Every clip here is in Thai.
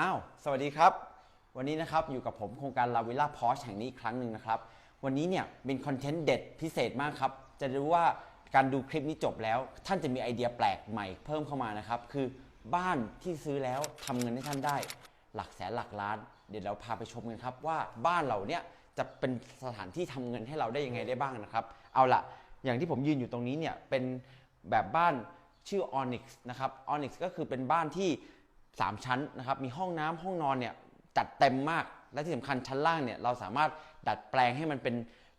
อ้าว สวัสดีครับ วันนี้นะครับอยู่กับผมโครงการลาวิลล่าพอชแห่งนี้อีกครั้งหนึ่งนะครับ วันนี้เนี่ยเป็นคอนเทนต์เด็ดพิเศษมากครับ จะรู้ว่าการดูคลิปนี้จบแล้ว ท่านจะมีไอเดียแปลกใหม่เพิ่มเข้ามานะครับ คือบ้านที่ซื้อแล้วทำเงินให้ท่านได้ หลักแสนหลักล้าน เดี๋ยวเราพาไปชมกันครับว่าบ้านเราเนี่ยจะเป็นสถานที่ทำเงินให้เราได้ยังไงได้บ้างนะครับ เอาละอย่างที่ผมยืนอยู่ตรงนี้เนี่ยเป็นแบบบ้านชื่อ Onyx นะครับ Onyx ก็คือเป็นบ้านที่ 3 ชั้นนะครับ มีห้องน้ำห้องนอนเนี่ยจัดเต็มมาก และที่สำคัญชั้นล่างเนี่ยเราสามารถดัดแปลงให้มันเป็น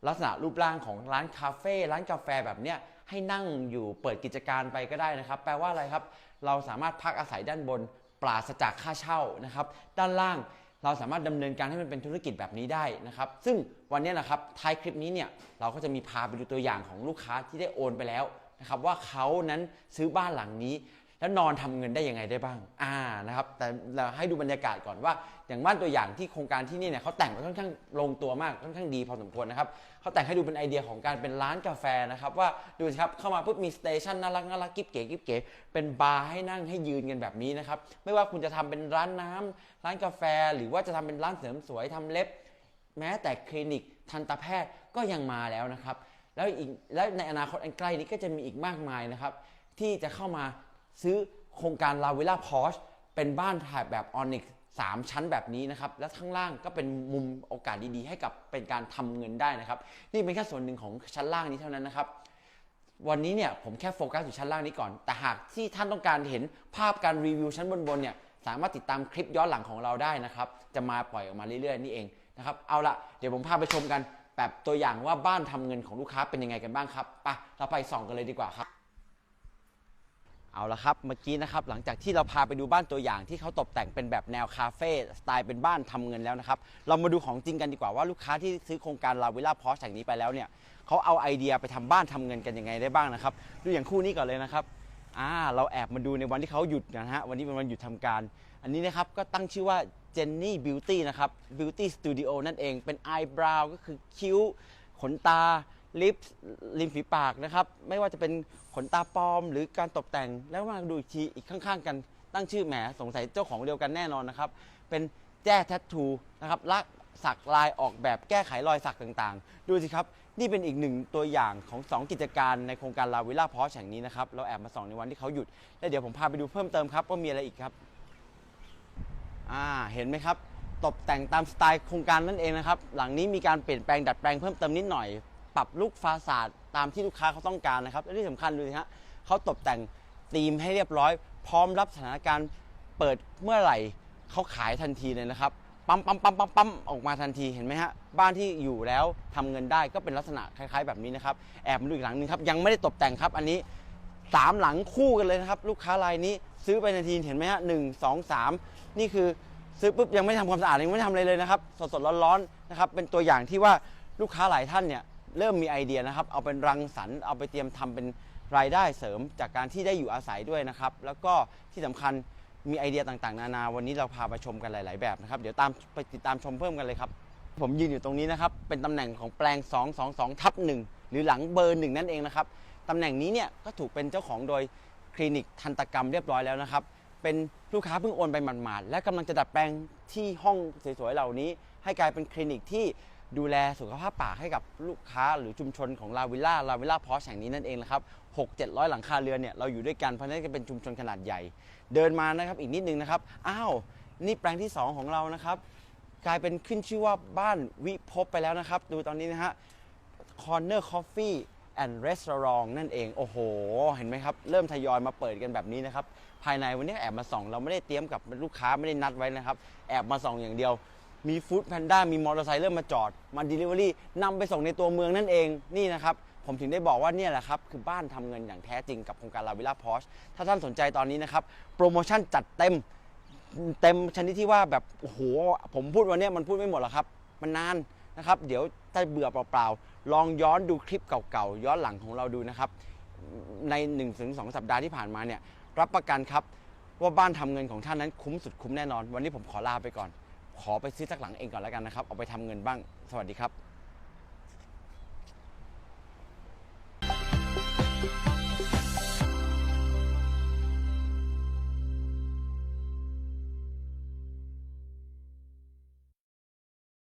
ลักษณะรูปร่างของร้านคาเฟ่ร้านกาแฟแบบเนี้ยให้นั่งอยู่เปิดกิจการไปก็ได้นะครับ แปลว่าอะไรครับ เราสามารถพักอาศัยด้านบนปราศจากค่าเช่านะครับ ด้านล่างเราสามารถดำเนินการให้มันเป็นธุรกิจแบบนี้ได้นะครับ ซึ่งวันนี้นะครับท้ายคลิปนี้เนี่ยเราก็จะมีพาไปดูตัวอย่างของลูกค้าที่ได้โอนไปแล้วนะครับว่าเขานั้นซื้อบ้านหลังนี้ แล้วนอนทำเงินได้ยังไงได้บ้าง อ่านะครับ แต่เราให้ดูบรรยากาศก่อนว่า อย่างบ้านตัวอย่างที่โครงการที่นี่เนี่ยเขาแต่งไว้ค่อนข้างลงตัวมากค่อนข้างดีพอสมควรนะครับเขาแต่งให้ดูเป็นไอเดียของการเป็นร้านกาแฟนะครับว่าดูสิครับเข้ามาปุ๊บมีสเตชันน่ารักน่ารักกิ๊บเก๋กิ๊บเก๋เป็นบาร์ให้นั่งให้ยืนกันแบบนี้นะครับไม่ว่าคุณจะทำเป็นร้านน้ำร้านกาแฟ หรือว่าจะทำเป็นร้านเสริมสวยทำเล็บ แม้แต่คลินิกทันตแพทย์ก็ยังมาแล้วนะครับแล้วอีกแล้วในอนาคตอันใกล้นี้ก็จะมีอีกมากมายนะครับที่จะเข้ามา ซื้อโครงการลาวิล่าพอชเป็นบ้านถ่ายแบบออนิกสามชั้นแบบนี้นะครับ และข้างล่างก็เป็นมุมโอกาสดีๆ ให้กับเป็นการทำเงินได้นะครับ นี่เป็นแค่ส่วนหนึ่งของชั้นล่างนี้เท่านั้นนะครับ วันนี้เนี่ยผมแค่โฟกัสอยู่ชั้นล่างนี้ก่อน แต่หากที่ท่านต้องการเห็นภาพการรีวิวชั้นบนๆเนี่ยสามารถติดตามคลิปย้อนหลังของเราได้นะครับ จะมาปล่อยออกมาเรื่อยๆนี่เองนะครับ เอาละเดี๋ยวผมพาไปชมกัน แบบตัวอย่างว่าบ้านทำเงินของลูกค้าเป็นยังไงกันบ้างครับไปเราไปส่องกันเลยดีกว่าครับ เอาละครับ เมื่อกี้นะครับ หลังจากที่เราพาไปดูบ้านตัวอย่างที่เขาตกแต่งเป็นแบบแนวคาเฟ่สไตล์เป็นบ้านทำเงินแล้วนะครับ เรามาดูของจริงกันดีกว่าว่าลูกค้าที่ซื้อโครงการลาวิลล่าพอชแห่งนี้ไปแล้วเนี่ยเขาเอาไอเดียไปทำบ้านทำเงินกันยังไงได้บ้างนะครับ ดูอย่างคู่นี้ก่อนเลยนะครับอ่าเราแอบมาดูในวันที่เขาหยุดนะฮะวันนี้เป็นวันหยุดทำการ อันนี้นะครับก็ตั้งชื่อว่า Jenny Beauty นะครับ Beauty Studio นั่นเองเป็น eyebrow ก็คือคิ้วขนตา ลิปริมฝีปากนะครับ ไม่ว่าจะเป็นขนตาปลอม หรือการตกแต่ง แล้วมาดูอีกทีอีกข้างๆ กันตั้งชื่อแหมสงสัยเจ้าของเดียวกันแน่นอนนะครับ เป็นแจ้แทททูนะครับลักสักลายออกแบบแก้ไขรอยสักต่างๆ ดูสิครับ นี่เป็นอีกหนึ่งตัวอย่างของ 2 กิจการในโครงการลาวิล่าพอชแห่งนี้นะครับ เราแอบมาส่องในวันที่เขาหยุด แล้วเดี๋ยวผมพาไปดูเพิ่มเติมครับ ว่ามีอะไรอีกครับอ่าเห็นไหมครับ ตกแต่งตามสไตล์โครงการนั่นเองนะครับ หลังนี้มีการเปลี่ยนแปลงดัดแปลงเพิ่มเติมนิดหน่อย ปรับลุกฟาสาดตามที่ลูกค้าเขาต้องการนะครับและที่สำคัญดูสิฮะเขาตกแต่งธีมให้เรียบร้อย พร้อมรับสถานการณ์เปิดเมื่อไหร่เขาขายทันทีเลยนะครับปั๊มปั๊มปั๊มปั๊มปั๊มออกมาทันทีเห็นไหมฮะบ้านที่อยู่แล้วทำเงินได้ก็เป็นลักษณะคล้าย ๆ แบบนี้นะครับแอบมาดูอีกหลังหนึงครับยังไม่ได้ตกแต่งครับอันนี้สามหลังคู่กันเลยนะครับลูกค้ารายนี้ซื้อไปนาทีเห็นไหมฮะหนึ่งสองสามนี่คือซื้อปุ๊บยังไม่ทำความสะอาดยังไม่ทำอะไรเลยนะครับสดๆร้อนๆนะครับเป็นตัวอย่างที่ว่าลูกค้าหลายท่านเนี่ย เริ่มมีไอเดียนะครับ เอาเป็นรังสรรค์เอาไปเตรียมทำเป็นรายได้เสริมจากการที่ได้อยู่อาศัยด้วยนะครับ แล้วก็ที่สำคัญมีไอเดียต่างๆ นานาวันนี้เราพาไปชมกันหลาย ๆ แบบนะครับ เดี๋ยวตามไปติดตามชมเพิ่มกันเลยครับ ผมยืนอยู่ตรงนี้นะครับ เป็นตำแหน่งของแปลง 222ทับ1หรือหลังเบอร์หนึ่งนั่นเองนะครับตำแหน่งนี้เนี่ยก็ถูกเป็นเจ้าของโดยคลินิกทันตกรรมเรียบร้อยแล้วนะครับ เป็นลูกค้าเพิ่งโอนไปหมาดๆและกำลังจะดัดแปลงที่ห้องสวยๆเหล่านี้ ให้กลายเป็นคลินิกที่ ดูแลสุขภาพปากให้กับลูกค้าหรือชุมชนของลาวิลล่าลาวิลล่าพอชแห่งนี้นั่นเองนะครับ6 700 หลังคาเรือนเนี่ยเราอยู่ด้วยกันเพราะนั้นก็เป็นชุมชนขนาดใหญ่ เดินมานะครับอีกนิดนึงนะครับอ้าวนี่แปลงที่ 2 ของเรานะครับ กลายเป็นขึ้นชื่อว่าบ้านวิภพไปแล้วนะครับ ดูตอนนี้นะฮะ Corner Coffee and Restaurant นั่นเอง โอ้โห เห็นไหมครับ เริ่มทยอยมาเปิดกันแบบนี้นะครับ ภายในวันนี้แอบมาส่อง เราไม่ได้เตรียมกับลูกค้าไม่ได้นัดไว้นะครับ แอบมาส่องอย่างเดียว มีฟู้ดแพนด้ามีมอเตอร์ไซค์เริ่มมาจอด มาด Delivery นำไปส่งในตัวเมืองนั่นเองนี่นะครับผมถึงได้บอกว่าเนี่ยแหละครับ คือบ้านทำเงินอย่างแท้จริงกับโครงการลาวิลล่าพอชถ้าท่านสนใจตอนนี้นะครับ โปรโมชั่นจัดเต็ม เต็มชนิดที่ว่าแบบ โอ้โห ผมพูดวันเนี้ยมันพูดไม่หมดหรอกครับ มันนานนะครับ เดี๋ยวถ้าเบื่อเปล่าๆ ลองย้อนดูคลิปเก่าๆ ย้อนหลังของเราดูนะครับ ใน1นถึงสสัปดาห์ที่ผ่านมาเนี่ย รับประกันครับว่าบ้านทำเงินของท่านนั้นคุ้มสุดคุ้มแน่นอน วันนี้ผมขอลาไปก่อน ขอไปซื้อสักหลังเองก่อนแล้วกันนะครับ เอาไปทำเงินบ้าง สวัสดีครับ